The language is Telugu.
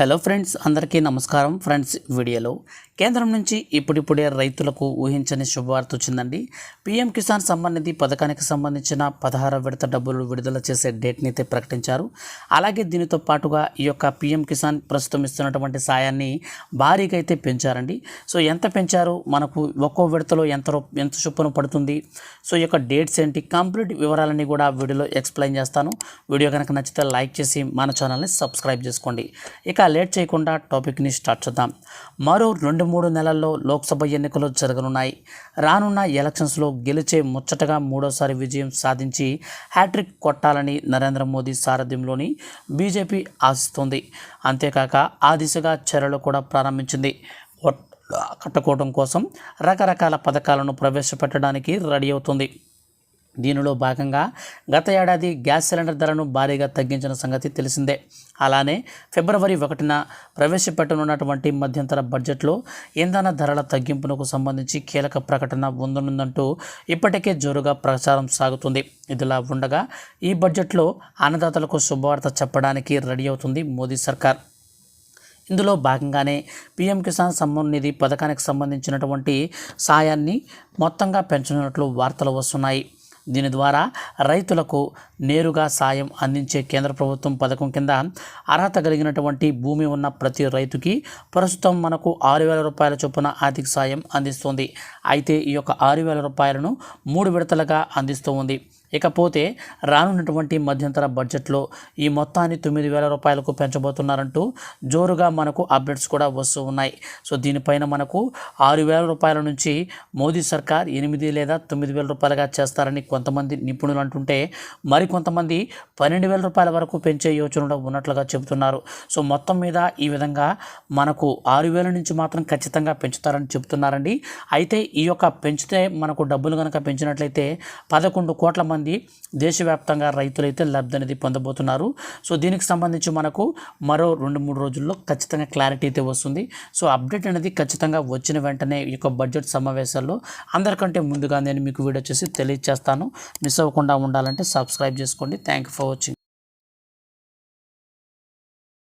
హలో ఫ్రెండ్స్ అందరికీ నమస్కారం. ఫ్రెండ్స్ వీడియోలో కేంద్రం నుంచి ఇప్పుడిప్పుడే రైతులకు ఊహించని శుభవార్త వచ్చిందండి. పీఎం కిసాన్ సంబంధించి పథకానికి సంబంధించిన పదహార విడత డబ్బులు విడుదల చేసే డేట్ని అయితే ప్రకటించారు. అలాగే దీనితో పాటుగా ఈ యొక్క పీఎం కిసాన్ ప్రస్తుతం ఇస్తున్నటువంటి సాయాన్ని భారీగా అయితే పెంచారండి. సో ఎంత పెంచారు? మనకు ఒక్కో విడతలో ఎంత ఎంత చొప్పున పడుతుంది? సో ఈ యొక్క డేట్స్ ఏంటి? కంప్లీట్ వివరాలన్నీ కూడా వీడియోలో ఎక్స్ప్లెయిన్ చేస్తాను. వీడియో కనుక నచ్చితే లైక్ చేసి మన ఛానల్ని సబ్స్క్రైబ్ చేసుకోండి. ఇక లేట్ చేయకుండా టాపిక్ని స్టార్ట్ చేద్దాం. మరో రెండు మూడు నెలల్లో లోక్సభ ఎన్నికలు జరగనున్నాయి. రానున్న ఎలక్షన్స్లో గెలిచే ముచ్చటగా మూడోసారి విజయం సాధించి హ్యాట్రిక్ కొట్టాలని నరేంద్ర మోదీ సారథ్యంలోని బీజేపీ ఆశిస్తోంది. అంతేకాక ఆ దిశగా చర్యలు కూడా ప్రారంభించింది. కట్టుకోవడం కోసం రకరకాల పథకాలను ప్రవేశపెట్టడానికి రెడీ అవుతుంది. దీనిలో భాగంగా గత ఏడాది గ్యాస్ సిలిండర్ ధరను భారీగా తగ్గించిన సంగతి తెలిసిందే. అలానే ఫిబ్రవరి ఒకటిన ప్రవేశపెట్టనున్నటువంటి మధ్యంతర బడ్జెట్లో ఇంధన ధరల తగ్గింపునకు సంబంధించి కీలక ప్రకటన ఉందనుందంటూ ఇప్పటికే జోరుగా ప్రచారం సాగుతుంది. ఇదిలా ఉండగా ఈ బడ్జెట్లో అన్నదాతలకు శుభవార్త చెప్పడానికి రెడీ అవుతుంది మోదీ సర్కార్. ఇందులో భాగంగానే పీఎం కిసాన్ సమ్మాన్ నిధి పథకానికి సంబంధించినటువంటి సాయాన్ని మొత్తంగా పెంచనున్నట్లు వార్తలు వస్తున్నాయి. దీని ద్వారా రైతులకు నేరుగా సాయం అందించే కేంద్ర ప్రభుత్వం పథకం కింద అర్హత కలిగినటువంటి భూమి ఉన్న ప్రతి రైతుకి ప్రస్తుతం మనకు ఆరు వేల రూపాయల చొప్పున ఆర్థిక సాయం అందిస్తుంది. అయితే ఈ యొక్క ఆరు వేల రూపాయలను మూడు విడతలుగా అందిస్తూ ఉంది ఇకపోతే రానున్నటువంటి మధ్యంతర బడ్జెట్లో ఈ మొత్తాన్ని తొమ్మిది వేల రూపాయలకు పెంచబోతున్నారంటూ జోరుగా మనకు అప్డేట్స్ కూడా వస్తూ ఉన్నాయి. సో దీనిపైన మనకు ఆరు వేల రూపాయల నుంచి మోదీ సర్కార్ ఎనిమిది లేదా తొమ్మిది వేల రూపాయలుగా చేస్తారని కొంతమంది నిపుణులు అంటుంటే మరికొంతమంది పన్నెండు వేల రూపాయల వరకు పెంచే యోచనలో ఉన్నట్లుగా చెబుతున్నారు. సో మొత్తం మీద ఈ విధంగా మనకు ఆరు వేల నుంచి మాత్రం ఖచ్చితంగా పెంచుతారని చెబుతున్నారండి. అయితే ఈ యొక్క పెంచితే మనకు డబ్బులు కనుక పెంచినట్లయితే పదకొండు కోట్ల మంది దేశవ్యాప్తంగా రైతులైతే లబ్ధి అనేది పొందబోతున్నారు. సో దీనికి సంబంధించి మనకు మరో రెండు మూడు రోజుల్లో ఖచ్చితంగా క్లారిటీ అయితే వస్తుంది. సో అప్డేట్ అనేది ఖచ్చితంగా వచ్చిన వెంటనే ఈ యొక్క బడ్జెట్ సమావేశాల్లో అందరికంటే ముందుగా నేను మీకు వీడియో చేసి తెలియజేస్తాను మిస్ అవ్వకుండా ఉండాలంటే సబ్స్క్రైబ్ చేసుకోండి. Thank you for watching.